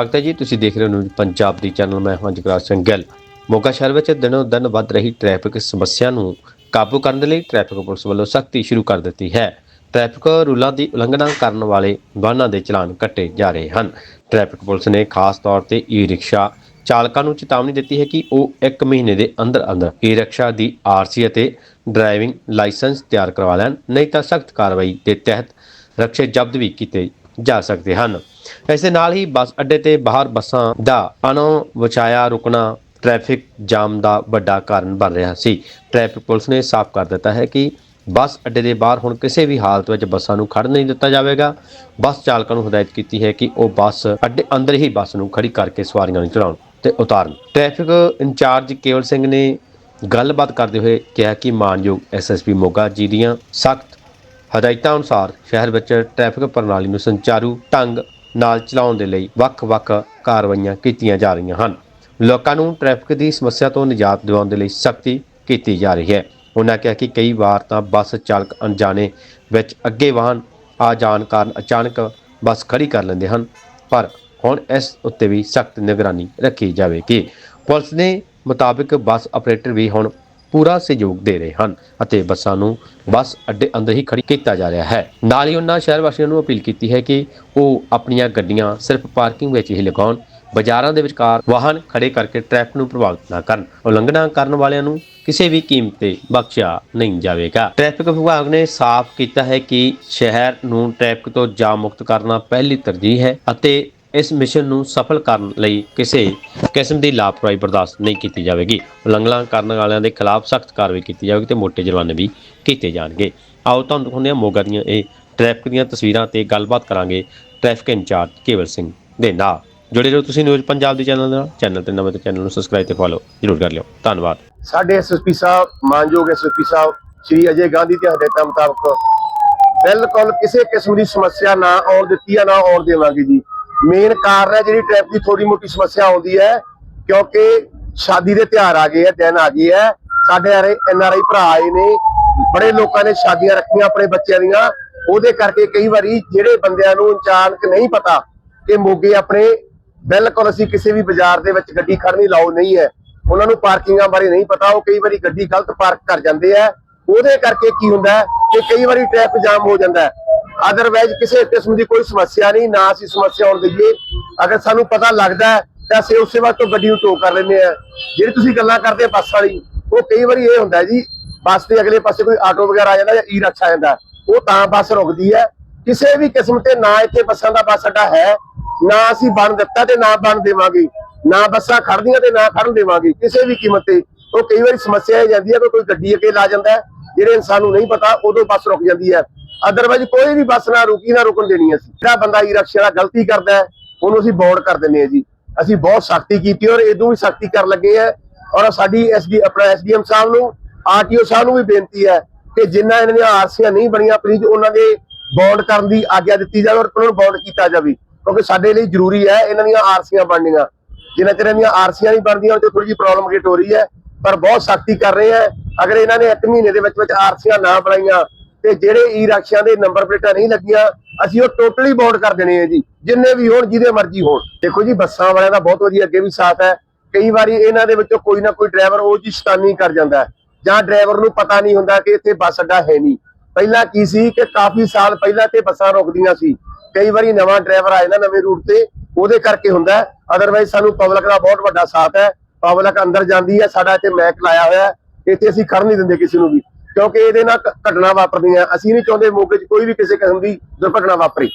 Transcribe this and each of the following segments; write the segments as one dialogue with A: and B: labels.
A: ਸਵਾਗਤ ਹੈ ਜੀ। ਤੁਸੀਂ ਦੇਖ ਰਹੇ ਹੋ ਨਿਊਜ਼ ਪੰਜਾਬ ਦੀ ਚੈਨਲ। ਮੈਂ ਹਾਂ ਜਗਰਾਜ ਸਿੰਘ ਗਿੱਲ। ਮੋਗਾ ਸ਼ਹਿਰ ਵਿੱਚ ਦਿਨੋਂ ਦਿਨ ਵੱਧ ਰਹੀ ਟ੍ਰੈਫਿਕ ਸਮੱਸਿਆ ਨੂੰ ਕਾਬੂ ਕਰਨ ਦੇ ਲਈ ਟ੍ਰੈਫਿਕ ਪੁਲਿਸ ਵੱਲੋਂ ਸਖਤੀ ਸ਼ੁਰੂ ਕਰ ਦਿੱਤੀ ਹੈ। ਟ੍ਰੈਫਿਕ ਰੂਲਾਂ ਦੀ ਉਲੰਘਣਾ ਕਰਨ ਵਾਲੇ ਵਾਹਨਾਂ ਦੇ ਚਲਾਨ ਕੱਟੇ ਜਾ ਰਹੇ ਹਨ। ਟ੍ਰੈਫਿਕ ਪੁਲਿਸ ਨੇ ਖਾਸ ਤੌਰ ਤੇ ਈ ਰਿਕਸ਼ਾ ਚਾਲਕਾਂ ਨੂੰ ਚੇਤਾਵਨੀ ਦਿੱਤੀ ਹੈ ਕਿ ਉਹ 1 ਮਹੀਨੇ ਦੇ ਅੰਦਰ ਅੰਦਰ ਈ ਰਿਕਸ਼ਾ ਦੀ ਆਰਸੀ ਅਤੇ ਡਰਾਈਵਿੰਗ ਲਾਇਸੈਂਸ ਤਿਆਰ ਕਰਵਾ ਲੈਣ, ਨਹੀਂ ਤਾਂ ਸਖਤ ਕਾਰਵਾਈ ਦੇ ਤਹਿਤ ਰਕਸ਼ੇ ਜ਼ਬਤ ਵੀ ਕੀਤੇ ਜਾ ਸਕਦੇ ਹਨ। ਇਸ ਦੇ ਨਾਲ ਹੀ ਬੱਸ ਅੱਡੇ ਤੇ ਬਾਹਰ ਬੱਸਾਂ ਦਾ ਅਣੋ ਬਚਾਇਆ ਰੁਕਣਾ ਟ੍ਰੈਫਿਕ ਜਾਮ ਦਾ ਵੱਡਾ ਕਾਰਨ ਬਣ ਰਿਹਾ ਸੀ। ਟ੍ਰੈਫਿਕ ਪੁਲਿਸ ਨੇ ਸਾਫ਼ ਕਰ ਦਿੱਤਾ ਹੈ ਕਿ ਬੱਸ ਅੱਡੇ ਦੇ ਬਾਹਰ ਹੁਣ ਕਿਸੇ ਵੀ ਹਾਲਤ ਵਿੱਚ ਬੱਸਾਂ ਨੂੰ ਖੜ੍ਹਨ ਨਹੀਂ ਦਿੱਤਾ ਜਾਵੇਗਾ। ਬੱਸ ਚਾਲਕਾਂ ਨੂੰ ਹਦਾਇਤ ਕੀਤੀ ਹੈ ਕਿ ਉਹ ਬੱਸ ਅੱਡੇ ਅੰਦਰ ਹੀ ਬੱਸ ਨੂੰ ਖੜੀ ਕਰਕੇ ਸਵਾਰੀਆਂ ਨੂੰ ਚੜਾਉਣ ਤੇ ਉਤਾਰਨ। ਟ੍ਰੈਫਿਕ ਇੰਚਾਰਜ ਕੇਵਲ ਸਿੰਘ ਨੇ ਗੱਲਬਾਤ ਕਰਦੇ ਹੋਏ ਕਿਹਾ ਕਿ ਮਾਨਯੋਗ ਐਸਐਸਪੀ ਮੋਗਾ ਜੀ ਦੀਆਂ ਸਖਤ ਹਦਾਇਤਾਂ ਅਨੁਸਾਰ ਸ਼ਹਿਰ ਵਿੱਚ ਟ੍ਰੈਫਿਕ ਪ੍ਰਣਾਲੀ ਨੂੰ ਸੰਚਾਰੂ ਢੰਗ ਨਾਲ ਚਲਾਉਣ ਦੇ ਲਈ ਵੱਖ-ਵੱਖ ਕਾਰਵਾਈਆਂ ਕੀਤੀਆਂ ਜਾ ਰਹੀਆਂ ਹਨ। ਲੋਕਾਂ ਨੂੰ ਟ੍ਰੈਫਿਕ ਦੀ ਸਮੱਸਿਆ ਤੋਂ ਨਿਜਾਤ ਦਿਵਾਉਣ ਦੇ ਲਈ ਸਖਤੀ ਕੀਤੀ ਜਾ ਰਹੀ ਹੈ। ਉਹਨਾਂ ਕਿਹਾ ਕਿ ਕਈ ਵਾਰ ਤਾਂ ਬੱਸ ਚਾਲਕ ਅਣਜਾਣੇ ਵਿੱਚ ਅੱਗੇ ਵਾਹਨ ਆ ਜਾਣ ਕਾਰਨ ਅਚਾਨਕ ਬੱਸ ਖੜੀ ਕਰ ਲੈਂਦੇ ਹਨ, ਪਰ ਹੁਣ ਇਸ ਉੱਤੇ ਵੀ ਸਖਤ ਨਿਗਰਾਨੀ ਰੱਖੀ ਜਾਵੇਗੀ। ਪੁਲਿਸ ਦੇ ਮੁਤਾਬਿਕ ਬੱਸ ਆਪਰੇਟਰ ਵੀ ਹੁਣ ਪੂਰਾ ਸਹਿਯੋਗ ਦੇ ਰਹੇ ਹਨ ਅਤੇ ਬੱਸਾਂ ਨੂੰ ਬੱਸ ਅੱਡੇ ਅੰਦਰ ਹੀ ਖੜੀ ਕੀਤਾ ਜਾ ਰਿਹਾ ਹੈ। ਨਾਲ ਹੀ ਉਹਨਾਂ ਸ਼ਹਿਰ ਵਾਸੀਆਂ ਨੂੰ ਅਪੀਲ ਕੀਤੀ ਹੈ ਕਿ ਉਹ ਆਪਣੀਆਂ ਗੱਡੀਆਂ ਸਿਰਫ ਪਾਰਕਿੰਗ ਵਿੱਚ ਹੀ ਲਗਾਉਣ, ਬਾਜ਼ਾਰਾਂ ਦੇ ਵਿਚਕਾਰ ਵਾਹਨ ਖੜੇ ਕਰਕੇ ਟ੍ਰੈਫਿਕ ਨੂੰ ਪ੍ਰਭਾਵਿਤ ਨਾ ਕਰਨ। ਉਲੰਘਣਾ ਕਰਨ ਵਾਲਿਆਂ ਨੂੰ ਕਿਸੇ ਵੀ ਕੀਮਤ ਤੇ ਬਖਸ਼ਿਆ ਨਹੀਂ ਜਾਵੇਗਾ। ਟ੍ਰੈਫਿਕ ਵਿਭਾਗ ਨੇ ਸਾਫ਼ ਕੀਤਾ ਹੈ ਕਿ ਸ਼ਹਿਰ ਨੂੰ ਟ੍ਰੈਫਿਕ ਤੋਂ ਜਾਮ ਮੁਕਤ ਕਰਨਾ ਪਹਿਲੀ ਤਰਜੀਹ ਹੈ ਅਤੇ ਇਸ ਮਿਸ਼ਨ ਨੂੰ ਸਫਲ ਕਰਨ ਲਈ ਕਿਸੇ ਕਿਸਮ ਦੀ ਲਾਪਰਵਾਹੀ ਬਰਦਾਸ਼ਤ ਨਹੀਂ ਕੀਤੀ ਜਾਵੇਗੀ। ਉਲੰਘਣਾ ਕਰਨ ਵਾਲਿਆਂ ਦੇ ਖਿਲਾਫ ਸਖਤ ਕਾਰਵਾਈ ਕੀਤੀ ਜਾਵੇਗੀ ਤੇ ਮੋਟੇ ਜੁਰਮਾਨੇ ਵੀ ਕੀਤੇ ਜਾਣਗੇ। ਆਓ ਤੁਹਾਨੂੰ ਦਿਖਾਉਂਦੇ ਹਾਂ ਮੋਗਾ ਦੀਆਂ ਇਹ ਟ੍ਰੈਫਿਕ ਦੀਆਂ ਤਸਵੀਰਾਂ ਤੇ ਗੱਲਬਾਤ ਕਰਾਂਗੇ ਟ੍ਰੈਫਿਕ ਇੰਚਾਰਜ ਕੇਵਲ ਸਿੰਘ ਦੇ ਨਾਲ। ਜੁੜੇ ਰਹੋ ਤੁਸੀਂ ਨਿਊਜ਼ ਪੰਜਾਬ ਦੇ ਚੈਨਲ ਨਾਲ। ਚੈਨਲ ਤੇ ਨਵੇਂ ਤੇ ਚੈਨਲ ਨੂੰ ਸਬਸਕ੍ਰਾਈਬ ਤੇ ਫੋਲੋ ਜ਼ਰੂਰ ਕਰ ਲਿਓ। ਧੰਨਵਾਦ।
B: ਸਾਡੇ ਐਸਐਸਪੀ ਸਾਹਿਬ, ਮਾਨਯੋਗ ਐਸਐਸਪੀ ਸਾਹਿਬ, ਸ਼੍ਰੀ ਅਜੇ ਗਾਂਧੀ ਦੀਆਂ ਹਦਾਇਤਾਂ ਮੁਤਾਬਕ ਬਿਲਕੁਲ ਕਿਸੇ ਕਿਸਮ ਦੀ ਸਮੱਸਿਆ ਨਾ ਆਉਣ ਦਿੱਤੀ ਆ, ਨਾ ਆਉਣ ਦੇਵਾਂਗੇ ਜੀ। ਮੇਨ ਕਾਰਨ ਹੈ ਜਿਹੜੀ ਟ੍ਰੈਫਿਕ ਦੀ ਥੋੜੀ ਮੋਟੀ ਸਮੱਸਿਆ ਆਉਂਦੀ ਹੈ, ਕਿਉਂਕਿ ਸ਼ਾਦੀ ਦੇ ਤਿਉਹਾਰ ਆ ਗਏ ਆ, ਦਿਨ ਆ ਗਏ ਆ। ਸਾਡੇ ਆਰੇ ਐਨਆਰਆਈ ਭਰਾ ਆਏ ਨੇ, ਬੜੇ ਲੋਕਾਂ ਨੇ ਸ਼ਾਦੀਆਂ ਰੱਖੀਆਂ ਆਪਣੇ ਬੱਚਿਆਂ ਦੀਆਂ। ਉਹਦੇ ਕਰਕੇ ਕਈ ਵਾਰੀ ਜਿਹੜੇ ਬੰਦਿਆਂ ਨੂੰ ਅਚਾਨਕ ਨਹੀਂ ਪਤਾ ਕਿ ਮੋਗੇ ਆਪਣੇ, ਬਿਲਕੁਲ ਅਸੀਂ ਕਿਸੇ ਵੀ ਬਾਜ਼ਾਰ ਦੇ ਵਿੱਚ ਗੱਡੀ ਖੜਨੀ ਲਾਓ ਨਹੀਂ ਹੈ। ਉਹਨਾਂ ਨੂੰ ਪਾਰਕਿੰਗਾਂ ਬਾਰੇ ਨਹੀਂ ਪਤਾ, ਉਹ ਕਈ ਵਾਰੀ ਗੱਡੀ ਗਲਤ ਪਾਰਕ ਕਰ ਜਾਂਦੇ ਆ। ਉਹਦੇ ਕਰਕੇ ਕੀ ਹੁੰਦਾ ਕਿ ਕਈ ਵਾਰੀ ਟ੍ਰੈਫਿਕ ਜਾਮ ਹੋ ਜਾਂਦਾ ਹੈ ਅਦਰਵਾਈਜ਼ ਕਿਸੇ ਕਿਸਮ ਦੀ ਕੋਈ ਸਮੱਸਿਆ ਨਹੀਂ, ਨਾ ਅਸੀਂ ਸਮੱਸਿਆ ਆਉਣ ਦਈਏ। ਅਗਰ ਸਾਨੂੰ ਪਤਾ ਲੱਗਦਾ ਤਾਂ ਅਸੀਂ ਉਸੇ ਵਕਤ ਗੱਡੀ ਨੂੰ ਟੋ ਕਰ ਲੈਂਦੇ ਆ ਜਿਹੜੀ ਤੁਸੀਂ ਗੱਲਾਂ ਕਰਦੇ ਬੱਸ ਵਾਲੀ, ਉਹ ਕਈ ਵਾਰੀ ਇਹ ਹੁੰਦਾ ਜੀ, ਬੱਸ ਦੇ ਅਗਲੇ ਪਾਸੇ ਕੋਈ ਆਟੋ ਵਗੈਰਾ ਆ ਜਾਂਦਾ ਜਾਂ ਈ ਰਿਕਸ਼ਾ ਜਾਂਦਾ, ਉਹ ਤਾਂ ਬੱਸ ਰੁਕਦੀ ਹੈ। ਕਿਸੇ ਵੀ ਕਿਸਮ ਤੇ ਨਾ ਇੱਥੇ ਬੱਸਾਂ ਦਾ ਬੱਸ ਅੱਡਾ ਹੈ, ਨਾ ਅਸੀਂ ਬਣ ਦਿੱਤਾ ਤੇ ਨਾ ਬਣ ਦੇਵਾਂਗੇ। ਨਾ ਬੱਸਾਂ ਖੜਦੀਆਂ ਤੇ ਨਾ ਖੜਨ ਦੇਵਾਂਗੇ। ਕਿਸੇ ਵੀ ਕੀਮਤ ਤੇ ਉਹ ਕਈ ਵਾਰੀ ਸਮੱਸਿਆ ਇਹ ਜਾਂਦੀ ਹੈ ਕੋਈ ਗੱਡੀ ਅੱਗੇ ਲਾ ਜਾਂਦਾ ਜਿਹੜੇ ਇਨਸਾਨ ਨੂੰ ਨਹੀਂ ਪਤਾ, ਉਦੋਂ ਬੱਸ ਰੁਕ ਜਾਂਦੀ ਹੈ। ਅਦਰਵਾਈਜ਼ ਕੋਈ ਵੀ ਬੱਸ ਨਾ ਰੁਕੀ, ਨਾ ਰੁਕਣ ਦੇਣੀ ਅਸੀਂ। ਜਿਹੜਾ ਬੰਦਾ ਈ ਰਿਕਸ਼ਾ ਵਾਲਾ ਗਲਤੀ ਕਰਦਾ ਹੈ, ਉਹਨੂੰ ਅਸੀਂ ਬੋਰਡ ਕਰ ਦਿੰਦੇ ਹਾਂ ਜੀ। ਅਸੀਂ ਬਹੁਤ ਸਖਤੀ ਕੀਤੀ ਔਰ ਇਦੋਂ ਵੀ ਸਖਤੀ ਕਰਨ ਲੱਗੇ ਆ ਔਰ ਸਾਡੀ ਐਸਡੀ ਆਪਣਾ ਐਸਡੀਐਮ ਸਾਹਿਬ ਨੂੰ ਆਰਟੀਓ ਸਾਹਿਬ ਨੂੰ ਵੀ ਬੇਨਤੀ ਹੈ ਕਿ ਜਿੰਨਾ ਇਹਨਾਂ ਦੀਆਂ ਆਰਸੀਆਂ ਨਹੀਂ ਬਣੀਆਂ ਪਲੀਜ਼ ਉਹਨਾਂ ਦੇ ਬੌਂਡ ਕਰਨ ਦੀ ਆਗਿਆ ਦਿੱਤੀ ਜਾਵੇ ਔਰ ਉਹਨਾਂ ਨੂੰ ਬੌਂਡ ਕੀਤਾ ਜਾਵੇ। ਕਿਉਂਕਿ ਸਾਡੇ ਲਈ ਜ਼ਰੂਰੀ ਹੈ ਇਹਨਾਂ ਦੀਆਂ ਆਰਸੀਆਂ ਬਣਨੀਆਂ। ਜਿੰਨਾ ਚਿਰ ਇਹਨਾਂ ਦੀਆਂ ਆਰਸੀਆਂ ਨਹੀਂ ਬਣਦੀਆਂ ਉਹ ਥੋੜੀ ਜਿਹੀ ਪ੍ਰੋਬਲਮ ਕ੍ਰੀਏਟ ਹੋ ਰਹੀ ਹੈ। ਪਰ ਬਹੁਤ ਸਖਤੀ ਕਰ ਰਹੇ ਹੈ। ਅਗਰ ਇਹਨਾਂ ਨੇ 1 ਮਹੀਨੇ ਦੇ ਵਿੱਚ ਵਿੱਚ ਆਰਸੀਆਂ ਨਾ ਬਣਾਈਆਂ ਤੇ ਜਿਹੜੇ ਈ ਰਿਕਸ਼ਿਆਂ ਦੇ ਨੰਬਰ ਪਲੇਟਾਂ ਨਹੀਂ ਲੱਗੀਆਂ, ਅਸੀਂ ਉਹ ਟੋਟਲੀ ਬੌਂਡ ਕਰ ਦੇਣੇ ਆ ਜੀ, ਜਿੰਨੇ ਵੀ ਹੋਣ, ਜਿਹਦੇ ਮਰਜ਼ੀ ਹੋਣ। ਦੇਖੋ ਜੀ, ਬੱਸਾਂ ਵਾਲਿਆਂ ਦਾ ਬਹੁਤ ਵਧੀਆ ਅੱਗੇ ਵੀ ਸਾਥ ਹੈ। ਕਈ ਵਾਰੀ ਇਹਨਾਂ ਦੇ ਵਿੱਚੋਂ ਕੋਈ ਨਾ ਕੋਈ ਡਰਾਈਵਰ ਉਹ ਜੀ ਸ਼ਤਾਨੀ ਕਰ ਜਾਂਦਾ ਜਾਂ ਡਰਾਈਵਰ ਨੂੰ ਪਤਾ ਨਹੀਂ ਹੁੰਦਾ ਕਿ ਇੱਥੇ ਬੱਸ ਅੱਡਾ ਹੈ ਨਹੀਂ। ਪਹਿਲਾਂ ਕੀ ਸੀ ਕਿ ਕਾਫੀ ਸਾਲ ਪਹਿਲਾਂ ਤੇ ਬੱਸਾਂ ਰੁਕਦੀਆਂ ਸੀ। ਕਈ ਵਾਰੀ ਨਵਾਂ ਡਰਾਈਵਰ ਆ ਜਾਂਦਾ ਨਵੇਂ ਰੂਟ ਤੇ, ਉਹਦੇ ਕਰਕੇ ਹੁੰਦਾ ਅਦਰਵਾਈਜ਼ ਸਾਨੂੰ ਪਬਲਿਕ ਦਾ ਬਹੁਤ ਵੱਡਾ ਸਾਥ ਹੈ। ਪਬਲਿਕ ਅੰਦਰ ਜਾਂਦੀ ਹੈ ਸਾਡਾ ਇੱਥੇ ਮੈਕ ਲਾਇਆ ਹੋਇਆ ਹੈ ਇੱਥੇ ਅਸੀਂ ਖੜ ਨਹੀਂ ਦਿੰਦੇ ਕਿਸੇ ਨੂੰ ਵੀ ਕਿਉਂਕਿ ਇਹਦੇ ਨਾਲ ਘਟਨਾ ਵਾਪਰਦੀਆਂ ਅਸੀਂ ਨਹੀਂ ਚਾਹੁੰਦੇ ਮੌਕੇ 'ਚ ਕੋਈ ਵੀ ਕਿਸੇ ਕਿਸਮ ਦੀ ਦੁਰਘਟਨਾ ਵਾਪਰੇ।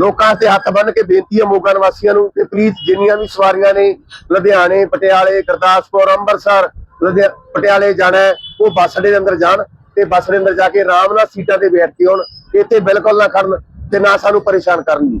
C: ਲੋਕਾਂ
B: ਤੇ ਹੱਥ ਬੰਨ ਕੇ ਬੇਨਤੀ ਹੈ ਮੋਗਾ ਨਿਵਾਸੀਆਂ ਨੂੰ ਕਿ ਪਲੀਜ਼ ਜਿੰਨੀਆਂ ਵੀ ਸਵਾਰੀਆਂ ਨੇ ਲੁਧਿਆਣੇ ਪਟਿਆਲੇ ਗੁਰਦਾਸਪੁਰ ਅੰਮ੍ਰਿਤਸਰ ਪਟਿਆਲੇ ਜਾਣਾ ਉਹ ਬੱਸ ਦੇ ਅੰਦਰ ਜਾਣ ਤੇ ਬੱਸ ਦੇ ਅੰਦਰ ਜਾ ਕੇ ਆਰਾਮ ਨਾਲ ਸੀਟਾਂ ਤੇ ਬੈਠ ਕੇ ਆਉਣ ਇੱਥੇ ਬਿਲਕੁਲ ਨਾ ਖੜਨ ਤੇ ਨਾ ਸਾਨੂੰ ਪਰੇਸ਼ਾਨ ਕਰਨ ਜੀ